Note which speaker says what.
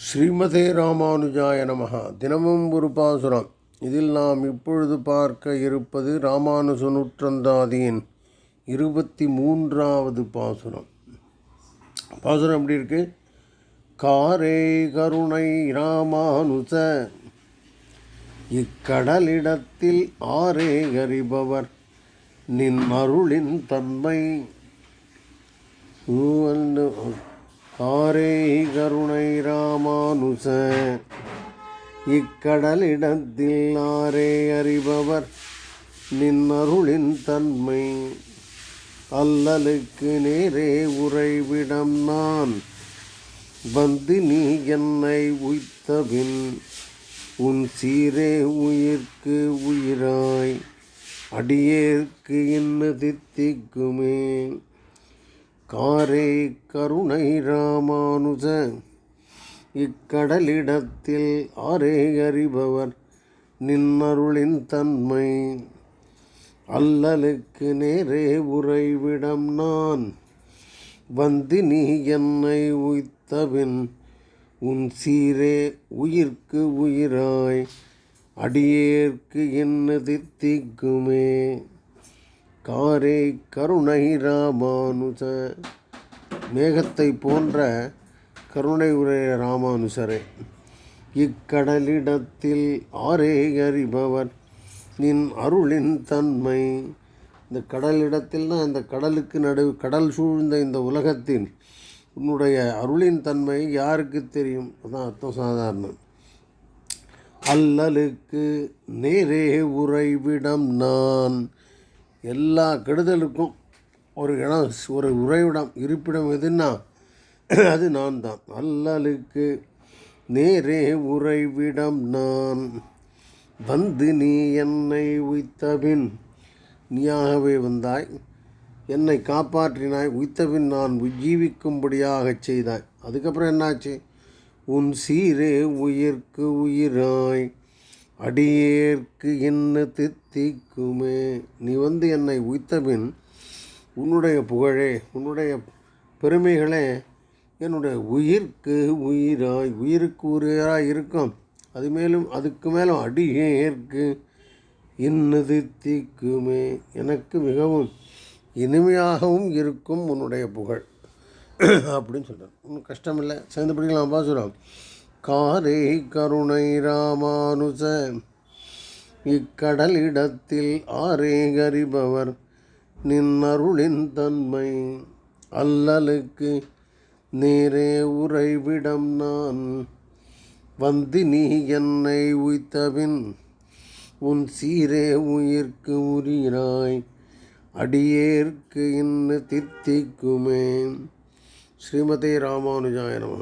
Speaker 1: ஸ்ரீமதே ராமானுஜாய நமகா தினமும் ஒரு பாசுரம். இதில் நாம் இப்பொழுது பார்க்க இருப்பது ராமானுஜ நூற்றந்தாதியின் இருபத்தி மூன்றாவது பாசுரம். பாசுரம் எப்படி இருக்கு? காரே கருணை ராமானுஜ இக்கடலிடத்தில் ஆரே அறிபவர் நின் அருளின் தன்மை. ஆரே கருணை ராமானுச. இக்கடலிடத்தில் ஆரே அறிபவர் நின் அருளின் தன்மை. அல்லலுக்கு நேரே உறைவிடம் நான். வந்து நீ என்னை உய்த்தபின் உன் சீரே உயிர்க்கு உயிராய். அடியேற்கு இன்னு தித்திக்குமே காரே கருணை ராமானுஜ. இக்கடலிடத்தில் ஆரே அறிபவர் நின்னருளின் தன்மை. அல்லலுக்கு நேரே உறைவிடம் நான். வந்து நீ என்னை உய்த்தபின் உன் சீரே உயிர்க்கு உயிராய் அடியேற்கு என்ன தித்திக்குமே. காரே கருணை ராமானுஜ மேகத்தை போன்ற கருணை உரைய ராமானுசரே. இக்கடலிடத்தில் ஆரே அறிபவர். நின் அருளின் தன்மை. இந்த கடலிடத்தில்னா இந்த கடலுக்கு நடு கடல் சூழ்ந்த இந்த உலகத்தின் உன்னுடைய அருளின் தன்மை யாருக்கு தெரியும்? அதான் அர்த்தம் சாதாரணம். அல்லலுக்கு நேரே உறைவிடம் நான். எல்லா கெடுதலுக்கும் ஒரு இடம் ஒரு உறைவிடம் இருப்பிடம் எதுன்னா அது நான் தான். அல்லலுக்கு நேரே உறைவிடம் நான். வந்து நீ என்னை உய்த்தபின் நீயாகவே வந்தாய். என்னை காப்பாற்றினாய் உய்த்தபின் நான் ஜீவிக்கும்படியாகச் செய்தாய். அதுக்கப்புறம் என்னாச்சு? உன் சீரே உயிர்க்கு உயிராய். அடியேற்கு என்ன தித்திக்குமே. நீ வந்து என்னை உய்த்தபின் உன்னுடைய புகழே உன்னுடைய பெருமைகளே என்னுடைய உயிர்க்கு உயிராய் உயிருக்கு உயிராய் இருக்கும். அது மேலும் அதுக்கு மேலும் அடியேற்கு இன்னது தீக்குமே எனக்கு மிகவும் இனிமையாகவும் இருக்கும் உன்னுடைய புகழ். அப்படின்னு சொல்கிறார் ஒன்றும் கஷ்டமில்லை. சேர்ந்து படிக்கலாம் பாசுரம் காரே கருணை ராமானுஜ. இக்கடலிடத்தில் ஆரே கரிபவர் நின் அருளின் தன்மை. அல்லலுக்கு நேரே உறைவிடம் நான். வந்து நீ என்னை உய்த்தபின் உன் சீரே உயிர்க்கு உரியாய் அடியேற்கு இன்னு தித்திக்குமே. ஸ்ரீமதி ராமானுஜாயனம்